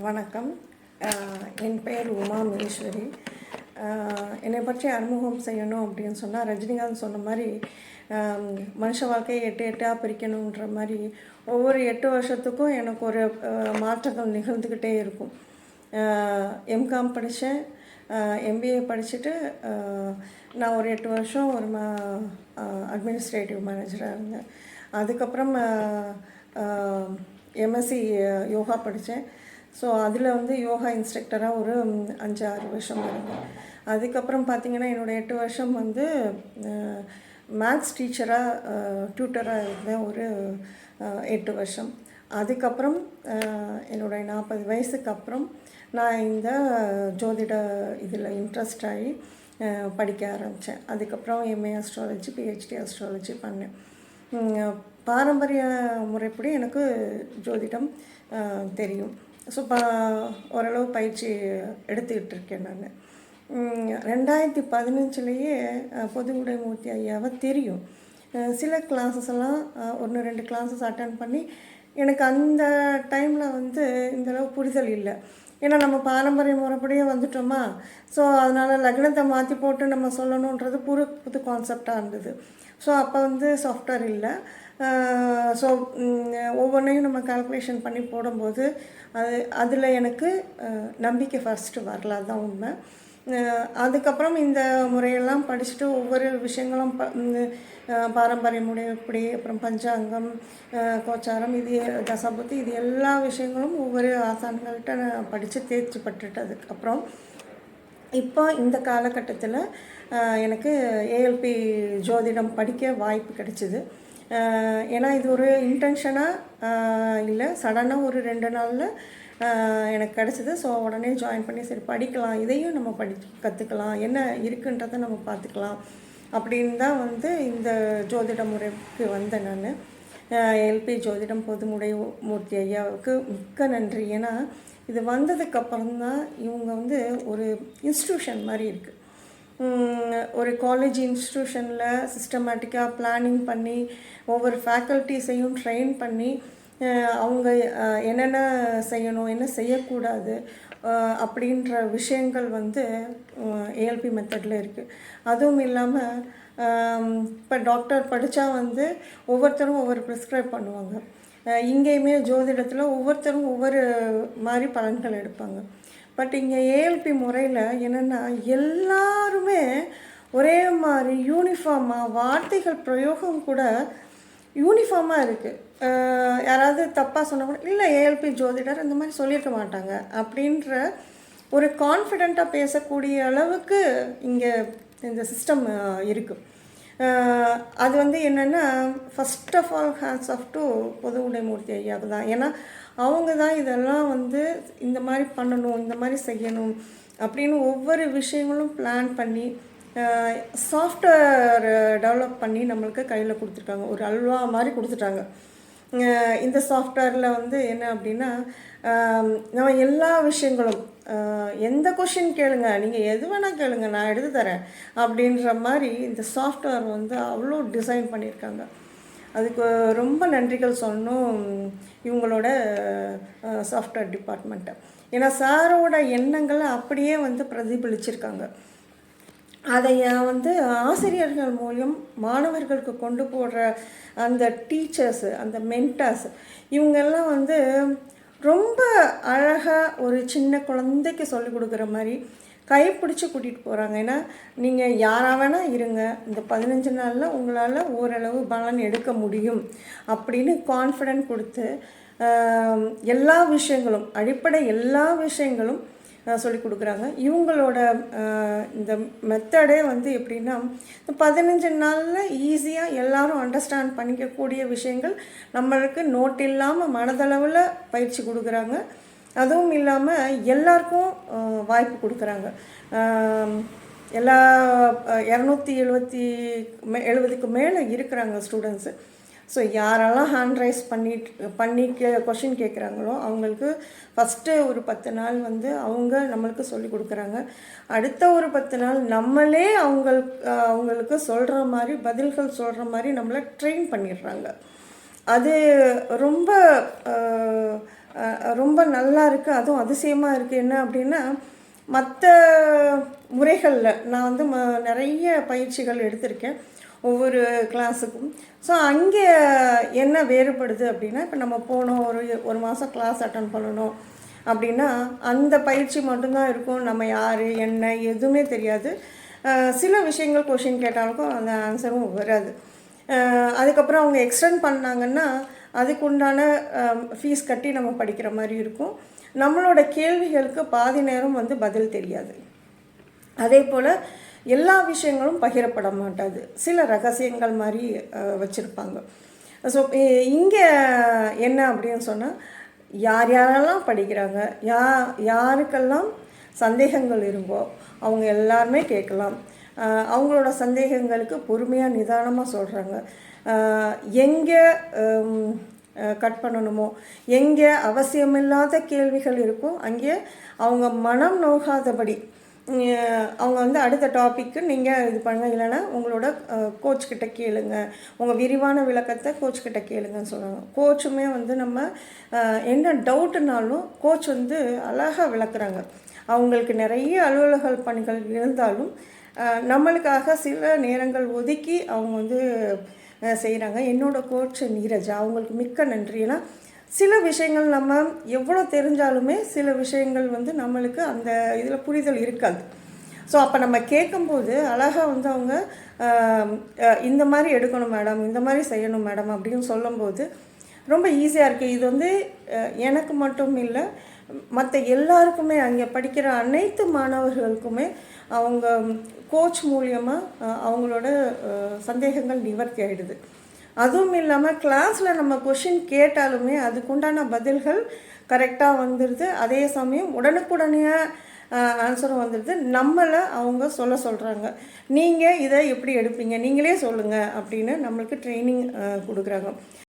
வணக்கம். என் பெயர் உமா மகேஸ்வரி என்னை பற்றி அறிமுகம் செய்யணும் அப்படின்னு சொன்னால் ரஜினிகாந்த் சொன்ன மாதிரி மனுஷ வாழ்க்கையை எட்டு எட்டாக பிரிக்கணுன்ற மாதிரி ஒவ்வொரு எட்டு வருஷத்துக்கும் எனக்கு ஒரு மாற்றங்கள் நிகழ்ந்துக்கிட்டே இருக்கும். எம்காம் படித்தேன் எம்பிஏ படிச்சுட்டு நான் ஒரு எட்டு வருஷம் ஒரு மா அட்மினிஸ்ட்ரேட்டிவ் மேனேஜராக இருந்தேன். அதுக்கப்புறம் எம்எஸ்சி யோகா படித்தேன் ஸோ அதில் வந்து யோகா இன்ஸ்ட்ரக்டராக ஒரு அஞ்சு ஆறு வருஷம் இருந்தேன் அதுக்கப்புறம் பார்த்தீங்கன்னா என்னோடய எட்டு வருஷம் வந்து மேக்ஸ் டீச்சராக டியூட்டராக இருந்தேன் ஒரு எட்டு வருஷம். அதுக்கப்புறம் என்னுடைய நாற்பது வயசுக்கு அப்புறம் நான் இந்த ஜோதிட இதில் இன்ட்ரெஸ்ட் ஆகி படிக்க ஆரம்பித்தேன் அதுக்கப்புறம் எம்ஏ அஸ்ட்ராலஜி பிஹெச்டி அஸ்ட்ராலஜி பண்ணேன். பாரம்பரிய முறைப்படி எனக்கு ஜோதிடம் தெரியும். ஸோ ப ஓரளவு பயிற்சி எடுத்துக்கிட்டு இருக்கேன் நான் ரெண்டாயிரத்தி பதினஞ்சுலேயே பொது உடைமூர்த்தி ஐயாவை தெரியும். சில கிளாஸஸ் எல்லாம் ஒன்று ரெண்டு கிளாஸஸ் அட்டன் பண்ணி எனக்கு அந்த டைமில் வந்து இந்தளவு புரிதல் இல்லை. ஏன்னா நம்ம பாரம்பரிய முறைப்படியே வந்துட்டோமா? ஸோ அதனால் லக்னத்தை மாற்றி போட்டு நம்ம சொல்லணுன்றது புது புது கான்செப்டாக இருந்தது. ஸோ அப்போ வந்து சாஃப்ட்வேர் இல்லை. ஸோ ஒவ்வொன்றையும் நம்ம கால்குலேஷன் பண்ணி போடும்போது அது அதில் எனக்கு நம்பிக்கை ஃபஸ்ட்டு வரல அதுதான் உண்மை. அதுக்கப்புறம் இந்த முறையெல்லாம் படிச்சுட்டு ஒவ்வொரு விஷயங்களும் ப பாரம்பரிய முறைப்படி அப்புறம் பஞ்சாங்கம் கோச்சாரம் இது தசாபுத்தி இது எல்லா விஷயங்களும் ஒவ்வொரு ஆசான்கள்கிட்ட நான் படித்து தேர்ச்சி பட்டுட்டதுக்கப்புறம் இப்போ இந்த காலகட்டத்தில் எனக்கு ஏஎல்பி ஜோதிடம் படிக்க வாய்ப்பு கிடைச்சிது. ஏன்னா இது ஒரு இன்டென்ஷனாக இல்லை சடனாக ஒரு ரெண்டு நாளில் எனக்கு கிடச்சிது. ஸோ உடனே ஜாயின் பண்ணி சரி படிக்கலாம். இதையும் நம்ம படி கற்றுக்கலாம் என்ன இருக்குன்றதை நம்ம பார்த்துக்கலாம். அப்படின்னு தான் வந்து இந்த ஜோதிட முறைக்கு வந்தேன் நான். எல்பி ஜோதிடம் பொதுமுடை மூர்த்தி ஐயாவுக்கு மிக்க நன்றி. ஏன்னா இது வந்ததுக்கப்புறம் தான் இவங்க வந்து ஒரு இன்ஸ்டியூஷன் மாதிரி இருக்குது ஒரு காலேஜ் இன்ஸ்டியூஷனில் சிஸ்டமேட்டிக்காக பிளானிங் பண்ணி ஒவ்வொரு ஃபேக்கல்ட்டிஸையும் ட்ரெயின் பண்ணி அவங்க என்னென்ன செய்யணும் என்ன செய்யக்கூடாது அப்படின்ற விஷயங்கள் வந்து ஏஎல்பி மெத்தடில் இருக்குது அதுவும் இல்லாமல் இப்போ டாக்டர் படித்தா வந்து ஒவ்வொருத்தரும் ஒவ்வொரு ப்ரிஸ்கிரைப் பண்ணுவாங்க. இங்கேயுமே ஜோதிடத்தில் ஒவ்வொருத்தரும் ஒவ்வொரு மாதிரி பலன்கள் எடுப்பாங்க. பட் இங்கே ஏஎல்பி முறையில் என்னென்னா எல்லாருமே ஒரே மாதிரி யூனிஃபார்மாக வார்த்தைகள் பிரயோகம் கூட யூனிஃபார்மாக இருக்குது யாராவது தப்பாக சொன்னால் கூட இல்லை ஏஎல்பி ஜோதிடர் இந்த மாதிரி சொல்லியிருக்க மாட்டாங்க. அப்படின்ற ஒரு கான்ஃபிடெண்ட்டாக பேசக்கூடிய அளவுக்கு இங்கே இந்த சிஸ்டம் இருக்குது அது வந்து என்னென்னா first of all hands off to பொது உடைமூர்த்தி ஐயாவுக்கு தான். ஏன்னா அவங்க தான் இதெல்லாம் வந்து இந்த மாதிரி பண்ணணும் இந்த மாதிரி செய்யணும் அப்படின்னு ஒவ்வொரு விஷயங்களும் பிளான் பண்ணி சாஃப்ட்வேர் டெவலப் பண்ணி நம்மளுக்கு கையில் கொடுத்துருக்காங்க. ஒரு அல்வா மாதிரி கொடுத்துட்டாங்க. இந்த சாஃப்ட்வேரில் வந்து என்ன அப்படின்னா நம்ம எல்லா விஷயங்களும் எந்த கொஷின் கேளுங்க நீங்கள் எது வேணால் கேளுங்க நான் எடுத்து தரேன் அப்படின்ற மாதிரி இந்த சாஃப்ட்வேர் வந்து அவ்வளோ டிசைன் பண்ணியிருக்காங்க. அதுக்கு ரொம்ப நன்றிகள் சொன்னோம் இவங்களோட சாஃப்ட்வேர் டிபார்ட்மெண்ட்டை ஏன்னா சாரோட எண்ணங்களை அப்படியே வந்து பிரதிபலிச்சிருக்காங்க. அதை வந்து ஆசிரியர்கள் மூலியம் மாணவர்களுக்கு கொண்டு போடுற அந்த டீச்சர்ஸு அந்த மென்டாஸ் இவங்கெல்லாம் வந்து ரொம்ப அழகாக ஒரு சின்ன குழந்தைக்கு சொல்லிக் கொடுக்குற மாதிரி கைப்பிடிச்சி கூட்டிகிட்டு போகிறாங்க ஏன்னா நீங்கள் யாராக வேணால் இருங்க. இந்த பதினஞ்சு நாளில் உங்களால் ஓரளவு பலன் எடுக்க முடியும் அப்படின்னு கான்ஃபிடென்ட் கொடுத்து எல்லா விஷயங்களும் அடிப்படை எல்லா விஷயங்களும் சொல்லி கொடுக்குறாங்க. இவங்களோட இந்த மெத்தடே வந்து எப்படின்னா இந்த பதினஞ்சு நாளில் ஈஸியாக எல்லாரும் அண்டர்ஸ்டாண்ட் பண்ணிக்கக்கூடிய விஷயங்கள் நம்மளுக்கு நோட் இல்லாமல் மனதளவில் பயிற்சி கொடுக்குறாங்க. அதுவும் இல்லாமல் எல்லாருக்கும் வாய்ப்பு கொடுக்குறாங்க. எல்லா இரநூத்தி எழுபத்தி மே எழுபதுக்கு மேலே இருக்கிறாங்க ஸ்டூடெண்ட்ஸு ஸோ யாரெல்லாம் ஹேண்ட் ரைஸ் பண்ணிட்டு பண்ணி கே கொஷின் கேட்குறாங்களோ அவங்களுக்கு ஃபஸ்ட்டு ஒரு பத்து நாள் வந்து அவங்க நம்மளுக்கு சொல்லி கொடுக்குறாங்க. அடுத்த ஒரு பத்து நாள் நம்மளே அவங்களுக்கு அவங்களுக்கு சொல்கிற மாதிரி பதில்கள் சொல்கிற மாதிரி நம்மளை ட்ரெயின் பண்ணிடுறாங்க. அது ரொம்ப ரொம்ப நல்லா இருக்குது அதுவும் அதிசயமாக இருக்குது என்ன அப்படின்னா மற்ற முறைகளில் நான் வந்து ம நிறைய பயிற்சிகள் எடுத்திருக்கேன். ஒவ்வொரு கிளாஸுக்கும் ஸோ அங்கே என்ன வேறுபடுது அப்படின்னா இப்போ நம்ம போனோம் ஒரு ஒரு மாதம் கிளாஸ் அட்டன் பண்ணணும் அப்படின்னா அந்த பயிற்சி மட்டும்தான் இருக்கும். நம்ம யார் என்ன எதுவுமே தெரியாது. சில விஷயங்கள் கொஷின் கேட்டாலும் அந்த ஆன்சரும் வராது. அதுக்கப்புறம் அவங்க எக்ஸ்டெண்ட் பண்ணாங்கன்னா அதுக்கு உண்டான ஃபீஸ் கட்டி நம்ம படிக்கிற மாதிரி இருக்கும். நம்மளோட கேள்விகளுக்கு பாதி நேரம் வந்து பதில் தெரியாது. அதே போல் எல்லா விஷயங்களும் பகிரப்பட மாட்டாது சில ரகசியங்கள் மாதிரி வச்சுருப்பாங்க. ஸோ இங்கே என்ன அப்படின்னு சொன்னால் யார் யாரெல்லாம் படிக்கிறாங்க யா யாருக்கெல்லாம் சந்தேகங்கள் இருக்கோ அவங்க எல்லாருமே கேட்கலாம். அவங்களோட சந்தேகங்களுக்கு பொறுமையாக நிதானமாக சொல்கிறாங்க எங்கே கட் பண்ணணுமோ எங்கே அவசியமில்லாத கேள்விகள் இருக்கோ அங்கே அவங்க மனம் நோகாதபடி அவங்க வந்து அடுத்த டாப்பிக்கு நீங்கள் இது பண்ணுங்க. இல்லைன்னா உங்களோட கோச் கிட்ட கேளுங்க. உங்கள் விரிவான விளக்கத்தை கோச் கிட்ட கேளுங்கன்னு சொல்கிறாங்க கோச்சுமே வந்து நம்ம என்ன டவுட்டுனாலும் கோச் வந்து அழகாக விளக்குறாங்க. அவங்களுக்கு நிறைய அலுவலகல் பணிகள் இருந்தாலும் நம்மளுக்காக சில நேரங்கள் ஒதுக்கி அவங்க வந்து செய்கிறாங்க என்னோடய கோச் நீரஜா அவங்களுக்கு மிக்க நன்றி. ஏன்னா சில விஷயங்கள் நம்ம எவ்வளோ தெரிஞ்சாலுமே சில விஷயங்கள் வந்து நம்மளுக்கு அந்த இதில் புரிதல் இருக்காது. ஸோ அப்போ நம்ம கேட்கும்போது அழகாக வந்து அவங்க இந்த மாதிரி எடுக்கணும் மேடம் இந்த மாதிரி செய்யணும் மேடம் அப்படின்னு சொல்லும்போது ரொம்ப ஈஸியாக இருக்குது இது வந்து எனக்கு மட்டும் இல்லை மற்ற எல்லாருக்குமே அங்கே படிக்கிற அனைத்து மாணவர்களுக்குமே அவங்க கோச் மூலியமாக அவங்களோட சந்தேகங்கள் நிவர்த்தி ஆகிடுது அதுவும் இல்லாமல் கிளாஸில் நம்ம கொஷின் கேட்டாலுமே அதுக்குண்டான பதில்கள் கரெக்டாக வந்துடுது அதே சமயம் உடனுக்குடனே ஆன்சரும் வந்துடுது நம்மளை அவங்க சொல்ல சொல்கிறாங்க நீங்கள் இதை எப்படி எடுப்பீங்க? நீங்களே சொல்லுங்கள் அப்படின்னு நம்மளுக்கு ட்ரைனிங் கொடுக்குறாங்க.